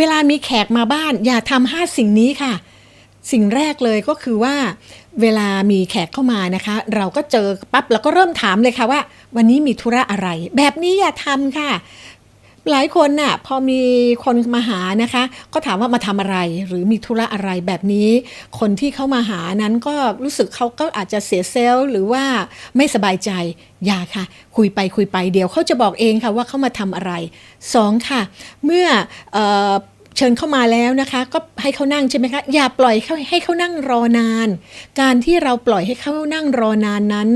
เวลามีแขกมาบ้าน อย่าทำห้าสิ่งนี้ค่ะ สิ่งแรกเลยก็คือว่า เวลามีแขกเข้ามานะคะ เราก็เจอปั๊บเราก็เริ่มถามเลยค่ะว่า วันนี้มีธุระอะไร แบบนี้อย่าทำค่ะ หลายคนน่ะพอมีคนมาหานะคะ ก็ถามว่ามาทำอะไรหรือมีธุระอะไรแบบนี้ คนที่เข้ามาหานั้นก็รู้สึกเขาก็อาจจะเสียเซลล์หรือว่าไม่สบายใจอย่าค่ะ คุยไปคุยไปเดี๋ยวเขาจะบอกเองค่ะว่าเขามาทำอะไรสองค่ะ เมื่ออ เชิญเข้ามาแล้วนะคะ ก็ให้เขานั่งใช่ไหมคะอย่าปล่อยเขาให้เขานั่งรอนาน การที่เราปล่อยให้เขานั่งรอนานนั้น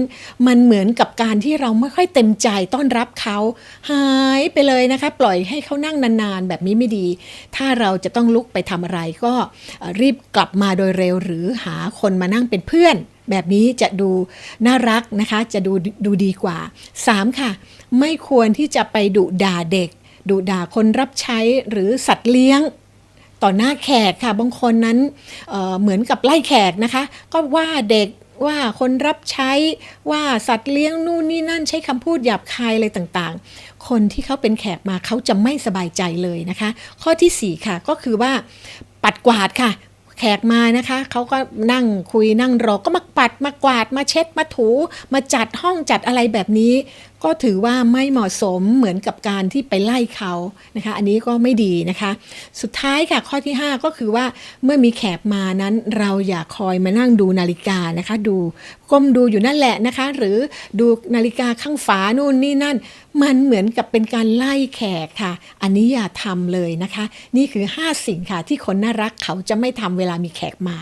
มันเหมือนกับการที่เราไม่ค่อยเต็มใจต้อนรับเขาหายไปเลยนะคะ ปล่อยให้เขานั่งนานๆ แบบนี้ไม่ดี ถ้าเราจะต้องลุกไปทำอะไรก็รีบกลับมาโดยเร็วหรือหาคนมานั่งเป็นเพื่อนแบบนี้จะดูน่ารักนะคะ จะดูดูดีกว่า 3. ค่ะ ไม่ควรที่จะไปดุด่าเด็ก ดุด่าคนรับใช้หรือสัตว์เลี้ยงต่อหน้าแขกค่ะ บางคนนั้นเเหมือนกับไล่แขกนะคะ ก็ว่าเด็กว่าคนรับใช้ว่าสัตว์เลี้ยงนู่นนี่นั่นใช้คำพูดหยาบคายอะไรต่างๆ คนที่เขาเป็นแขกมาเขาจะไม่สบายใจเลยนะคะ ข้อทีสี่4 ค่ะก็คือว่าปัดกวาดค่ะ แขกมานะคะเขาก็นั่งคุยนั่งรอก็มาปัดมากวาดมาเช็ดมาถู มาจัดห้องจัดอะไรแบบนี้ ก็ถือว่าไม่เหมาะสมเหมือนกับการที่ไปไล่เขานะคะ อันนี้ก็ไม่ดีนะคะ สุดท้ายค่ะข้อที่ 5 ก็คือว่าเมื่อมีแขกมานั้นเราอย่าคอยมานั่งดูนาฬิกานะคะ ดูก้มดูอยู่นั่นแหละนะคะ หรือดูนาฬิกาข้างฝานู่นนี่นั่น มันเหมือนกับเป็นการไล่แขกค่ะ อันนี้อย่าทำเลยนะคะ นี่คือ 5 สิ่งค่ะที่คนน่ารักเขาจะไม่ทำเวลามีแขกมา